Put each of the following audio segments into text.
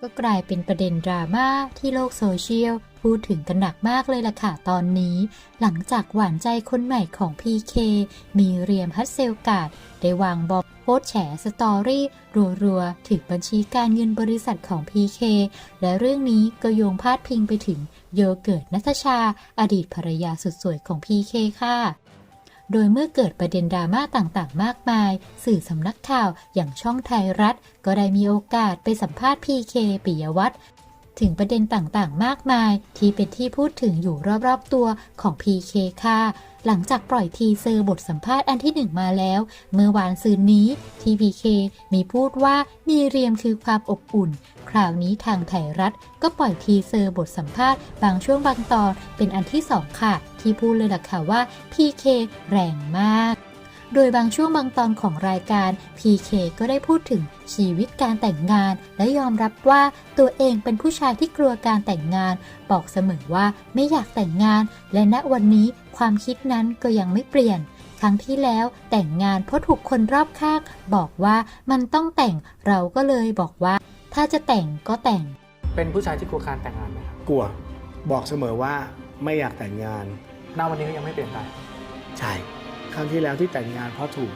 ก็กลายเป็นประเด็นดราม่าที่โลกโซเชียลพูดถึงกันหนักมากเลยล่ะค่ะตอนนี้ หลังจากหวานใจคนใหม่ของ PK มีเรียมฮัตเซลกาดได้วางบอกโพสแฉสตอรี่ รัวๆ ถึงบัญชีการเงินบริษัทของ PK และเรื่องนี้ก็โยงพาดพิงไปถึงโยเกิร์ตนัทชา อดีตภรรยาสุดสวยของ PK ค่ะ โดยเมื่อเกิดประเด็นดราม่าต่างๆ มากมาย สื่อสำนักข่าวอย่างช่องไทยรัฐ ก็ได้มีโอกาสไปสัมภาษณ์ PK ปิยวัฒน์ถึงประเด็นต่างๆ มากมาย ที่เป็นที่พูดถึงอยู่รอบๆตัวของ PK ค่ะ หลังจากปล่อยทีเซอร์บทสัมภาษณ์อันที่หนึ่งมาแล้ว เมื่อวานซืนนี้ที่ PK มีพูดว่ามีเรียมคือความอบอุ่น คราวนี้ทางไทยรัฐ ก็ปล่อยทีเซอร์บทสัมภาษณ์บางช่วงบางตอนเป็นอันที่สองค่ะ ที่พูดเลยล่ะค่ะว่า PK แรงมาก โดยบางช่วงบางตอนของรายการ PK ก็ได้พูดถึงชีวิตการแต่งงาน และยอมรับว่าตัวเองเป็นผู้ชายที่กลัวการแต่งงาน บอกเสมอว่าไม่อยากแต่งงาน และณวันนี้ความคิดนั้นก็ยังไม่เปลี่ยนครั้งที่แล้วแต่งงานเพราะถูกคนรอบข้างบอกว่ามันต้องแต่งเราก็เลยบอกว่า ถ้าจะแต่งก็แต่ง เป็นผู้ชายที่กลัวการแต่งงานไหมครับกลัวบอกเสมอว่าไม่อยากแต่งงาน ณวันนี้ก็ยังไม่เปลี่ยนไป ใช่ ครั้งที่แล้วที่แต่งงานเพราะถูก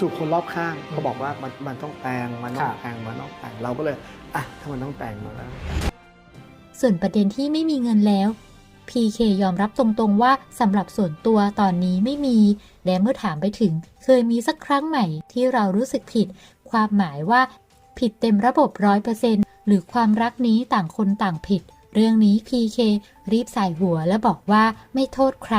ถูกคนรอบข้างเขาบอกว่ามันมันต้องแต่งมันต้องครับแต่งมันต้องแต่งเราก็เลยอะถ้ามันต้องแต่งมาแล้ว ส่วนประเด็นที่ไม่มีเงินแล้ว PK ยอมรับตรงๆว่าสำหรับส่วนตัวตอนนี้ไม่มี และเมื่อถามไปถึง เคยมีสักครั้งใหม่ที่เรารู้สึกผิด ความหมายว่า ผิดเต็มระบบร้อยเปอร์เซนหรือความรักนี้ต่างคนต่างผิด เรื่องนี้ PK รีบใส่หัวและบอกว่าไม่โทษใคร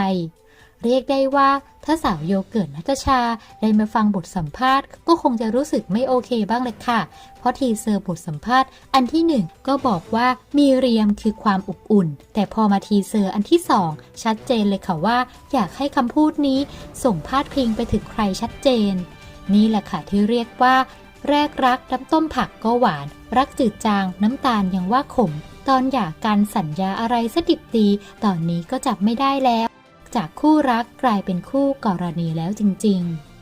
เรียกได้ว่าถ้าสาวโยเกิร์ตนัทชาได้มาฟังบทสัมภาษณ์ ก็คงจะรู้สึกไม่โอเคบ้างเลยค่ะ เพราะทีเซอร์บทสัมภาษณ์อันที่หนึ่งก็บอกว่ามีเรียมคือความอบอุ่น แต่พอมาทีเซอร์อันที่สองชัดเจนเลยค่ะว่า อยากให้คำพูดนี้ส่งพาดพิงไปถึงใครชัดเจน นี่แหละค่ะที่เรียกว่า แรกรักน้ำต้มผักก็หวาน รักจืดจางน้ำตาลยังว่าขม ตอนอยากันสัญญาอะไรสดิบดี ตอนนี้ก็จับไม่ได้แล้ว จากคู่รักกลายเป็นคู่กรณีแล้วจริง ๆ